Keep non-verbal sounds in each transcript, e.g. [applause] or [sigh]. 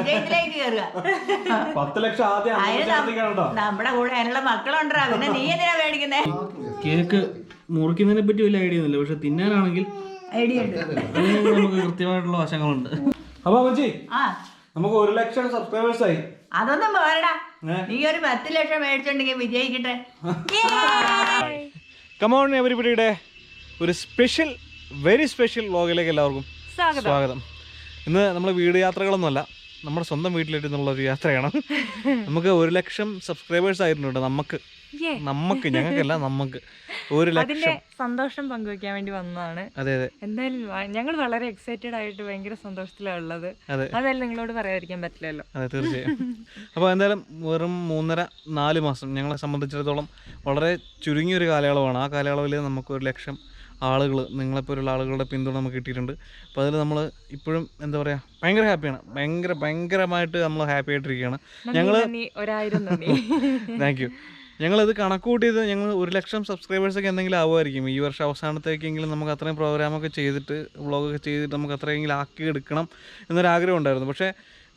വിജയത്തിലേക്ക് കയറുക പത്ത് ലക്ഷം ആദ്യം കേട്ടോ നമ്മുടെ കൂടെ അതിനുള്ള മക്കളുണ്ടോ? പിന്നെ നീ എന്തിനാ മേടിക്കുന്നേ കേക്ക് മുറിക്കുന്നതിനെ പറ്റി വലിയ ഐഡിയ ഒന്നുമില്ല പക്ഷെ തിന്നാനാണെങ്കിൽ ഐഡിയ ഉണ്ട്. അതിന് നമുക്ക് കൃത്യമായിട്ടുള്ള വശങ്ങളുണ്ട്. അപ്പൊ അമ്മച്ചി നമുക്ക് ഒരു ലക്ഷം സബ്സ്ക്രൈബേഴ്സ് ആയി. അതൊന്നും പോരടാ? നീ ഒരു പത്ത് ലക്ഷം മേടിച്ചിട്ടുണ്ടെങ്കിൽ വിജയിക്കട്ടെ. കമോൺ എവരിബഡിയുടെ ഒരു സ്പെഷ്യൽ വെരി സ്പെഷ്യൽ വ്ലോഗിലേക്ക് എല്ലാവർക്കും സ്വാഗതം. ഇന്ന് നമ്മൾ വീട് യാത്രകളൊന്നുമല്ല. നമ്മുടെ സ്വന്തം വീട്ടിലേക്ക് എന്നുള്ള ഒരു യാത്രയാണ്. നമുക്ക് ഒരു ലക്ഷം സബ്സ്ക്രൈബേഴ്സ് ആയിട്ടുണ്ട് നമുക്ക്. നമുക്ക് ഞങ്ങൾക്കല്ല നമുക്ക്. ഒരു ലക്ഷം. സന്തോഷം പങ്കുവെക്കാൻ വേണ്ടി വന്നതാണ്. അതെ അതെ. എന്തായാലും ഞങ്ങൾ വളരെ എക്സൈറ്റഡ് ആയിട്ട് ഭയങ്കര സന്തോഷത്തിലാണ് ഉള്ളത്. അതെ. അതെല്ലാം നിങ്ങളോട് പറയാതിരിക്കാൻ പറ്റില്ലല്ലോ. അതെ തീർച്ചയായും. അപ്പോൾ എന്തായാലും വെറും മൂന്നര നാല് മാസം ഞങ്ങളെ സംബന്ധിച്ചിടത്തോളം വളരെ ചുരുങ്ങിയൊരു കാലയളവാണ്. ആ കാലയളവിൽ നമുക്ക് ഒരു ലക്ഷം ആളുകൾ നിങ്ങളെപ്പോലുള്ള ആളുകളുടെ പിന്തുണ നമുക്ക് കിട്ടിയിട്ടുണ്ട്. അപ്പോൾ അതിൽ നമ്മൾ ഇപ്പോഴും എന്താ പറയുക ഭയങ്കര ഹാപ്പിയാണ്. ഭയങ്കര ഭയങ്കരമായിട്ട് നമ്മൾ ഹാപ്പി ആയിട്ടിരിക്കുകയാണ്. ഞങ്ങൾ താങ്ക് യു ഞങ്ങളിത് കണക്ക് കൂട്ടിയത് ഞങ്ങൾ ഒരു ലക്ഷം സബ്സ്ക്രൈബേഴ്സൊക്കെ എന്തെങ്കിലും ആവുമായിരിക്കും. ഈ വർഷം അവസാനത്തേക്കെങ്കിലും നമുക്ക് അത്രയും പ്രോഗ്രാമൊക്കെ ചെയ്തിട്ട് വ്ളോഗൊക്കെ ചെയ്തിട്ട് നമുക്ക് അത്രയെങ്കിലും ആക്കി എടുക്കണം എന്നൊരാഗ്രഹം ഉണ്ടായിരുന്നു. പക്ഷേ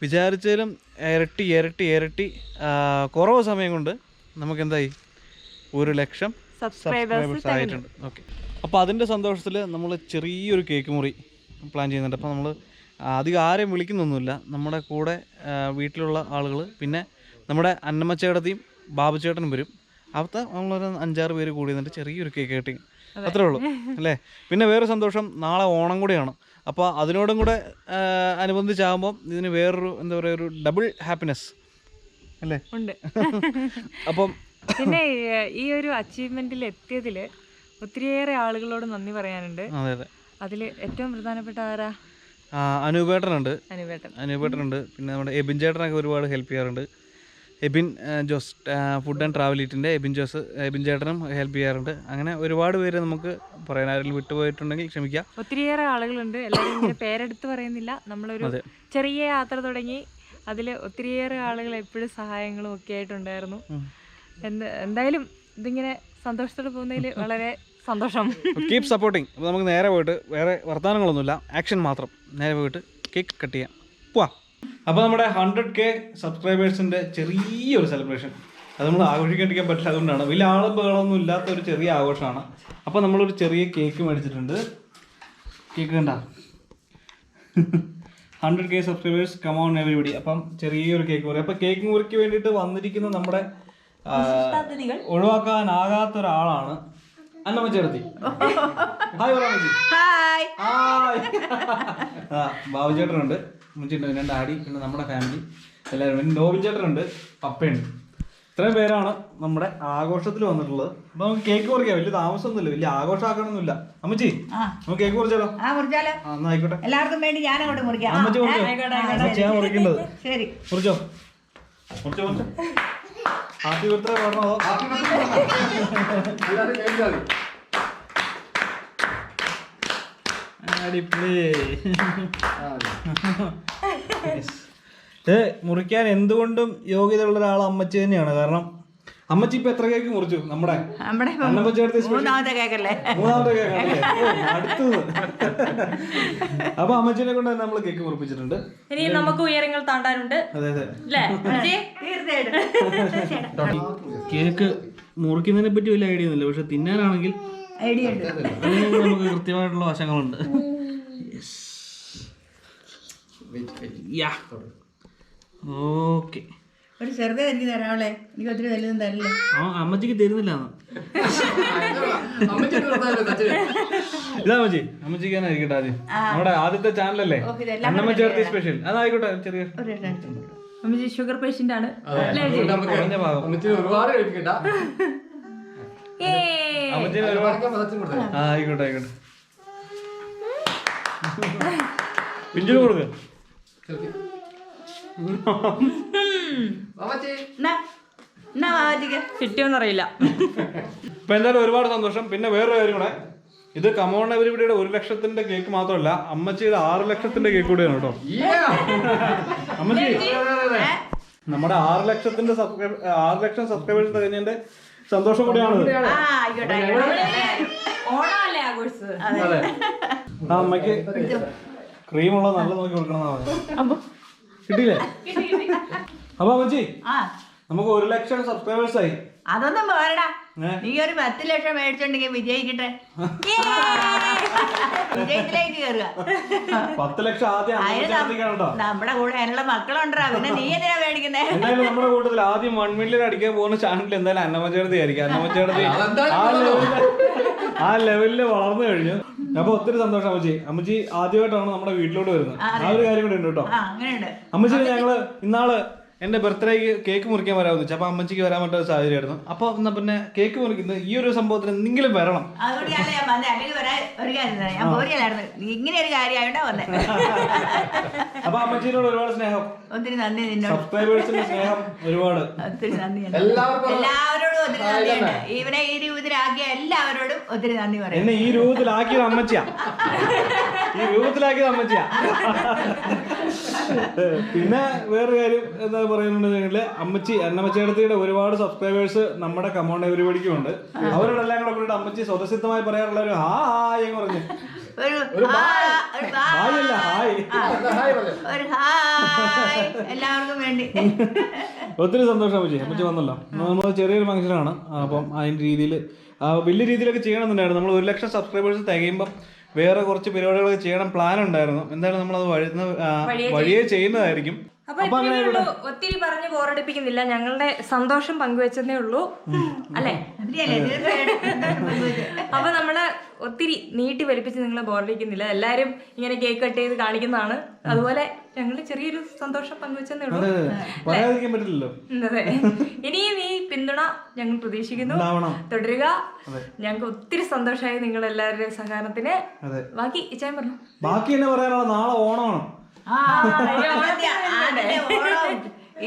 വിചാരിച്ചാലും ഇരട്ടി ഇരട്ടി ഇരട്ടി കുറവ് സമയം കൊണ്ട് നമുക്ക് എന്തായി ഒരു ലക്ഷം സബ്സ്ക്രൈബേഴ്സ് ആയിട്ടുണ്ട്. ഓക്കെ അപ്പോൾ അതിന്റെ സന്തോഷത്തിൽ നമ്മൾ ചെറിയൊരു കേക്ക് മുറി പ്ലാൻ ചെയ്യുന്നുണ്ട്. അപ്പോൾ നമ്മൾ അധികം ആരെയും വിളിക്കുന്നൊന്നുമില്ല. നമ്മുടെ കൂടെ വീട്ടിലുള്ള ആളുകൾ പിന്നെ നമ്മുടെ അന്നമ്മച്ചേടത്തിയും ബാബുചേട്ടനും വരും. അവിടുത്തെ നമ്മളൊരു അഞ്ചാറ് പേര് കൂടി നിന്നിട്ട് ചെറിയൊരു കേക്ക് കട്ടിങ് അത്രേ ഉള്ളൂ അല്ലേ? പിന്നെ വേറെ സന്തോഷം നാളെ ഓണം കൂടിയാണ്. അപ്പോൾ അതിനോടും കൂടെ അനുബന്ധിച്ചാകുമ്പോൾ ഇതിന് വേറൊരു എന്താ പറയുക ഒരു ഡബിൾ ഹാപ്പിനെസ് അല്ലേ? ഉണ്ട്. [laughs] അപ്പം പിന്നെ ഈ- ഈ ഒരു അച്ചീവ്മെന്റിൽ എത്തിയതിൽ ഒത്തിരിയേറെ ആളുകളോട് നന്ദി പറയാനുണ്ട്. അതെ അതെ. അതിൽ ഏറ്റവും പ്രധാനപ്പെട്ട ആരാ? അനുപേട്ടനുണ്ട്. അനൂപേട്ടനുണ്ട്. പിന്നെ നമ്മുടെ എബിൻ ചേട്ടനൊക്കെ ഒരുപാട് ഹെൽപ്പ് ചെയ്യാറുണ്ട്. Ebin Jose food and travel ഈറ്റിന്റെ Ebin Jose Abin ചേട്ടനും ഹെൽപ്പ് ചെയ്യാറുണ്ട്. അങ്ങനെ ഒരുപാട് പേര് നമുക്ക് പറയാൻ ആരെങ്കിലും വിട്ടുപോയിട്ടുണ്ടെങ്കിൽ ക്ഷമിക്കാം. ഒത്തിരിയേറെ ആളുകളുണ്ട്. എല്ലാവരും പേരെടുത്ത് പറയുന്നില്ല. നമ്മളൊരു. ചെറിയ യാത്ര തുടങ്ങി. അതിൽ ഒത്തിരിയേറെ ആളുകൾ എപ്പോഴും സഹായങ്ങളും ഒക്കെ ആയിട്ടുണ്ടായിരുന്നു. എന്ത് എന്തായാലും ഇതിങ്ങനെ സന്തോഷത്തോടെ പോകുന്നതിൽ വളരെ സന്തോഷം. കീപ് സപ്പോർട്ടിങ് അപ്പോൾ നമുക്ക് നേരെ പോയിട്ട് വേറെ വർത്തമാനങ്ങളൊന്നുമില്ല ആക്ഷൻ മാത്രം. നേരെ പോയിട്ട് കേക്ക് കട്ട് ചെയ്യാം. പോവാ. അപ്പോൾ നമ്മുടെ ഹൺഡ്രഡ് കെ സബ്സ്ക്രൈബേഴ്സിന്റെ ചെറിയൊരു സെലിബ്രേഷൻ അത് നമ്മൾ ആഘോഷിക്കാണ്ടിരിക്കാൻ പറ്റില്ല അതുകൊണ്ടാണ്. വലിയ ആളുകളൊന്നും ഇല്ലാത്ത ഒരു ചെറിയ ആഘോഷമാണ്. അപ്പോൾ നമ്മളൊരു ചെറിയ കേക്ക് മേടിച്ചിട്ടുണ്ട്. കേക്ക് കണ്ട? Hundred K subscribers come on everybody അപ്പം ചെറിയൊരു കേക്ക് മുറി അപ്പം കേക്ക് മുറിക്ക് വേണ്ടിയിട്ട് വന്നിരിക്കുന്ന നമ്മുടെ ഒഴിവാക്കാനാകാത്ത ഒരാളാണ് അന്നമ്മ ചേർത്തി ഹായ് പറയാമതി ഹായ് ഹായ് ആ ബാബു ചേട്ടനുണ്ട്. മുഞ്ചിട്ടുണ്ട് പിന്നെ ഡാഡി പിന്നെ നമ്മുടെ ഫാമിലി എല്ലാവരും പിന്നെ നോബിൻ ചേട്ടനുണ്ട് പപ്പയുണ്ട്. ഇത്രയും പേരാണ് നമ്മുടെ ആഘോഷത്തിൽ വന്നിട്ടുള്ളത്. അപ്പൊ നമുക്ക് കേക്ക് മുറിക്കാം വലിയ താമസമൊന്നുമില്ല. വലിയ ആഘോഷമാക്കണമെന്നില്ല അമ്മച്ചി നമുക്ക് കേക്ക് മുറിച്ചാലോ ആ മുറിച്ചാലോ ആ എന്നാ ആയിക്കോട്ടെ. എല്ലാവർക്കും വേണ്ടി ഞാൻ അങ്ങോട്ട് മുറിക്കാം. അമ്മച്ചി മുറിച്ചോ? മുറിക്കേണ്ടത്. ശരി. മുറിച്ചോ? മുറിച്ചോ മുറിച്ചോ. ഹാപ്പി ബർത്ത്ഡേ പറഞ്ഞോ അടിപൊളി ഏ മുറിക്കാൻ എന്തുകൊണ്ടും യോഗ്യതയുള്ള ഒരാൾ അമ്മച്ചി തന്നെയാണ്. കാരണം അമ്മച്ചി ഇപ്പൊ എത്ര കേക്ക് മുറിച്ചു? നമ്മുടെ മൂന്നാമത്തെ കേക്കല്ലേ? മൂന്നാമത്തെ കേക്കല്ലേ? അടുത്തത്. അപ്പൊ അമ്മച്ചിനെ കൊണ്ട് തന്നെ നമ്മൾ കേക്ക് മുറിപ്പിച്ചിട്ടുണ്ട്. ഇനി നമുക്ക് ഉയരങ്ങൾ താണ്ടാനുണ്ട്. അതെ അതെ. കേക്ക് മുറിക്കുന്നതിനെ പറ്റി വലിയ ഐഡിയ ഒന്നുമില്ല പക്ഷെ തിന്നാനാണെങ്കിൽ ഐഡിയ ഉണ്ട്. നമുക്ക് കൃത്യമായിട്ടുള്ള വശങ്ങളുണ്ട്. ഓക്കെ ഒരു ചെറുതേ എനിക്ക് തരാവളെ എനിക്ക് ഒത്തിരി വലുതും തരില്ല. ആ അമ്മച്ചിക്ക് തരുന്നില്ല ഇതാ അമ്മച്ചി. അമ്മച്ചിക്ക് തന്നെ ആയിരിക്കട്ടെ ആദ്യം. നമ്മുടെ ആദ്യത്തെ ചാനലല്ലേ? ഓ, ഇതെല്ലാം അന്നമ്മ ചേർത്തി സ്പെഷ്യൽ അതായിക്കോട്ടെ ചെറിയ. അമ്മച്ചി ഷുഗർ പേഷ്യന്റ് ആണ്. കുറഞ്ഞ ഭാഗം. ഒരുപാട് കഴിക്കണ്ട അമ്മച്ചിന് ഒരുപാട് ആ ആയിക്കോട്ടെ ആയിക്കോട്ടെ. പിഞ്ചിന് കൊടുക്ക്. എന്നാ എന്നാ ബാബാജിക്ക് കിട്ടിയോന്നറിയില്ല. ഇപ്പൊ എന്തായാലും ഒരുപാട് സന്തോഷം. പിന്നെ വേറൊരു കാര്യം കൂടെ. ഇത് കമോൺ എവരിബിയുടെ ഒരു ലക്ഷത്തിന്റെ കേക്ക് മാത്രമല്ല അമ്മച്ചിയുടെ ആറ് ലക്ഷത്തിന്റെ കേക്ക് കൂടിയാണ് കേട്ടോ. അമ്മച്ചി നമ്മുടെ ആറ് ലക്ഷത്തിന്റെ സബ്സ്ക്രൈബ് ആറ് ലക്ഷം സബ്സ്ക്രൈബേഴ്സ് തികഞ്ഞതിന്റെ സന്തോഷം കൂടിയാണ് അമ്മയ്ക്ക് ആ ആ ക്രീമുള്ള നല്ല നോക്കി കൊടുക്കണം. കിട്ടിയില്ലേ? അപ്പൊ അമ്മച്ചി ആ. നമുക്ക് ഒരു ലക്ഷം സബ്സ്ക്രൈബേഴ്സ് ആയി. അതൊന്നും പോരടാ. നീ ഒരു പത്ത് ലക്ഷം മേടിച്ചിട്ടുണ്ടെങ്കിൽ വിജയിക്കട്ടെ. [laughs] വിജയത്തിലേക്ക് കയറുക പത്ത് ലക്ഷം ആദ്യം നമ്മുടെ കൂടെ അതിനുള്ള മക്കളുണ്ടാ പിന്നെ നീ എന്തിനാ മേടിക്കുന്നേ? എന്തായാലും നമ്മുടെ കൂട്ടത്തിൽ ആദ്യം വൺ മില്യൺ അടിക്കാൻ പോകുന്ന ചാനൽ എന്തായാലും അന്നമ്മച്ചേടത്തി ആയിരിക്കും. അന്നമ്മച്ചേടത്തി ആ ലെവലിൽ വളർന്നു കഴിഞ്ഞു. അപ്പൊ ഒത്തിരി സന്തോഷം അമ്മച്ചി. അമ്മച്ചി ആദ്യമായിട്ടാണ് നമ്മുടെ വീട്ടിലോട്ട് വരുന്നത്. ആ ഒരു കാര്യം കൂടെ ഉണ്ട് കേട്ടോ. അമ്മച്ചി ഞങ്ങൾ ഇന്നാൾ എന്റെ ബർത്ത്ഡേക്ക് കേക്ക് മുറിക്കാൻ വരാമെന്ന് വെച്ചാൽ അപ്പൊ അമ്മച്ചിക്ക് വരാൻ പറ്റാത്ത സാഹചര്യമായിരുന്നു. അപ്പൊ എന്നാ പിന്നെ കേക്ക് മുറിക്കുന്നത് ഈ ഒരു സംഭവത്തിന് എന്തെങ്കിലും വരണം. അതുകൊണ്ട് ഞാൻ വന്നത് അല്ലെങ്കിൽ വരാൻ ഒരു കാര്യം ഞാൻ പോരില്ലായിരുന്നു നീ ഇങ്ങനെ ഒരു കാര്യമായോണ്ടാ വന്നേ [laughs] അപ്പൊ അമ്മച്ചിനോട് ഒരുപാട് സ്നേഹം. ഒത്തിരി നന്ദി നിന്നോട്. സബ്സ്ക്രൈബേഴ്സിന്റെ സ്നേഹം ഒരുപാട്. ഒത്തിരി നന്ദി എല്ലാവർക്കും എല്ലാവരോടും ഒത്തിരി നന്ദിയുണ്ട് ഇവനെ ഈ രൂപത്തിലാക്കിയ എല്ലാവരോടും ഒത്തിരി നന്ദി പറയാം. എന്നെ ഈ രൂപത്തിലാക്കിയത് അമ്മച്ചിയാ. [laughs] ഈ രൂപത്തിലാക്കി അമ്മച്ചിയാ പിന്നെ വേറൊരു കാര്യം എന്താ പറയുന്നുണ്ടെങ്കിൽ അമ്മച്ചി അന്നമ്മച്ചേടത്തിയുടെ ഒരുപാട് സബ്സ്ക്രൈബേഴ്സ് നമ്മുടെ കമൗണ്ട് എവരിപടിക്കും ഉണ്ട്. അവരോടെല്ലാം കൂടെ കൂടിയിട്ട് അമ്മച്ചി സ്വതസിദ്ധമായി പറയാറുള്ള ഒരു ഹായ് എന്ന് പറഞ്ഞു. ഒരു ഹായ്. അല്ല ഹായ്. ഒരു ഹായ്. എല്ലാവർക്കും വേണ്ടി. ഒത്തിരി സന്തോഷം അമ്മച്ചി. അമ്മച്ചി വന്നല്ലോ. നമ്മൾ ചെറിയൊരു ഫംഗ്ഷനാണ് അപ്പം അതിന്റെ രീതിയിൽ വലിയ രീതിയിലൊക്കെ ചെയ്യണമെന്നുണ്ടായിരുന്നു. നമ്മൾ ഒരു ലക്ഷം സബ്സ്ക്രൈബേഴ്സ് തികയുമ്പം വേറെ കുറച്ച് പരിപാടികളൊക്കെ ചെയ്യണം പ്ലാൻ ഉണ്ടായിരുന്നു. എന്തായാലും നമ്മളത് വഴുന്ന വഴിയെ വഴിയേ ചെയ്യുന്നതായിരിക്കും. അപ്പൊ ഒത്തിരി പറഞ്ഞ് ബോറടിപ്പിക്കുന്നില്ല. ഞങ്ങളുടെ സന്തോഷം പങ്കുവെച്ചതേ ഉള്ളൂ. അല്ലേ? അപ്പൊ നമ്മൾ ഒത്തിരി നീട്ടി വലിപ്പിച്ച് നിങ്ങളെ ബോറടിക്കുന്നില്ല എല്ലാവരും ഇങ്ങനെ കേക്ക് കട്ട് ചെയ്ത് കാണിക്കുന്നതാണ്. അതുപോലെ ഞങ്ങൾ ചെറിയൊരു സന്തോഷം ഉള്ളൂ. ഉം, അതെ. ഇനിയും ഈ പിന്തുണ ഞങ്ങൾ പ്രതീക്ഷിക്കുന്നു. തുടരുക. ഞങ്ങൾക്ക് ഒത്തിരി സന്തോഷമായി നിങ്ങൾ എല്ലാവരുടെയും സഹകരണത്തിന് ബാക്കി ഇച്ചാൻ പറഞ്ഞു? ബാക്കി എന്നെ പറയാനുള്ള നാളെ ഓണമാണ്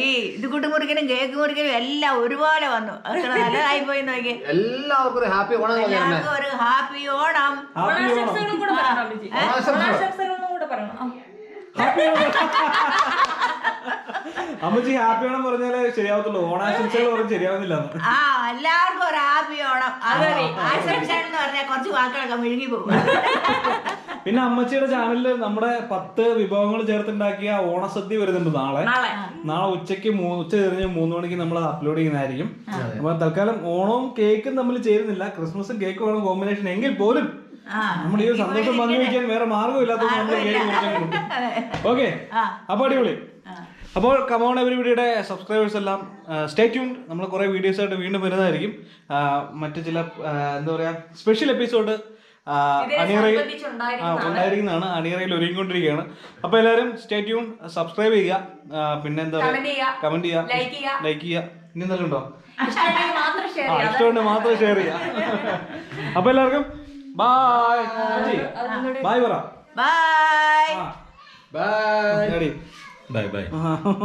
ഈ ഇത് മുറിക്കനും മുറിക്കലും കേക്ക് മുറിക്കലും എല്ലാം ഒരുപോലെ വന്നു. അത്ര നല്ലതായി പോയി നോക്കി. എല്ലാവർക്കും ഒരു ഹാപ്പി ഓണം എല്ലാവർക്കും ഒരു ഹാപ്പി ഓണം. ഓണാശംസകളും കൂടെ പറയണം അമ്മച്ചി. ഓണാശംസകളും കൂടെ പറയണം. ഹാപ്പി ഓണം. അമ്മച്ചി ഹാപ്പി ഓണം പറഞ്ഞാലേ ശരിയാവത്തുള്ളൂ ഓണാശംസകൾ പറഞ്ഞ് ശരിയാവുന്നില്ല ആ എല്ലാവർക്കും ഒരു ഹാപ്പി ഓണം. അത്. ആശംസകൾ എന്ന് പറഞ്ഞാൽ കുറച്ച് വാക്കുകളൊക്കെ മുഴുകി പോകും. പിന്നെ അമ്മച്ചിയുടെ ചാനലിൽ നമ്മുടെ പത്ത് വിഭവങ്ങൾ ചേർത്തുണ്ടാക്കിയ ഓണസദ്യ വരുന്നുണ്ട് നാളെ. നാളെ. ഉച്ചയ്ക്ക് ഉച്ചയ്ക്ക് ഉച്ച തിരിഞ്ഞ് മൂന്ന് മണിക്ക് നമ്മൾ അപ്ലോഡ് ചെയ്യുന്നതായിരിക്കും. അപ്പൊ തൽക്കാലം ഓണവും കേക്കും തമ്മിൽ ചേരുന്നില്ല. ക്രിസ്മസും കേക്കും ആണ് കോമ്പിനേഷൻ എങ്കിൽ പോലും നമ്മുടെ നമ്മൾ ഈ ഒരു സന്തോഷം പങ്കുവയ്ക്കാൻ വേറെ മാർഗമില്ലാത്തത് നമ്മൾ കേക്ക് ഓക്കെ. അപ്പൊ അടിപൊളി. അപ്പോൾ കമോൺ എവരിബിഡിയുടെ സബ്സ്ക്രൈബേഴ്സ് എല്ലാം സ്റ്റേ ട്യൂൺ നമ്മൾ കുറേ വീഡിയോസ് ആയിട്ട് വീണ്ടും വരുന്നതായിരിക്കും. മറ്റു മറ്റ് ചില എന്താ പറയാ സ്പെഷ്യൽ എപ്പിസോഡ് അണിയറയിൽ ഉണ്ടായിരിക്കുന്നതാണ്. അണിയറയിൽ ഒരുങ്ങിക്കൊണ്ടിരിക്കുകയാണ്. അപ്പോൾ എല്ലാവരും സ്റ്റേ ട്യൂൺ സബ്സ്ക്രൈബ് ചെയ്യുക. പിന്നെ എന്താ പറയുക ചെയ്യുക. കമന്റ് ചെയ്യുക. ലൈക്ക് ചെയ്യുക. ഇനി എന്തെങ്കിലും ഉണ്ടോ? ഇഷ്ടമുണ്ടെങ്കിൽ മാത്രം ഷെയർ ആ ചെയ്യാം ഇഷ്ടമുണ്ട് മാത്രം ഷെയർ ചെയ്യുക. അപ്പോൾ എല്ലാവർക്കും ബായ് ബായ് പറ. Bye bye bye bye bye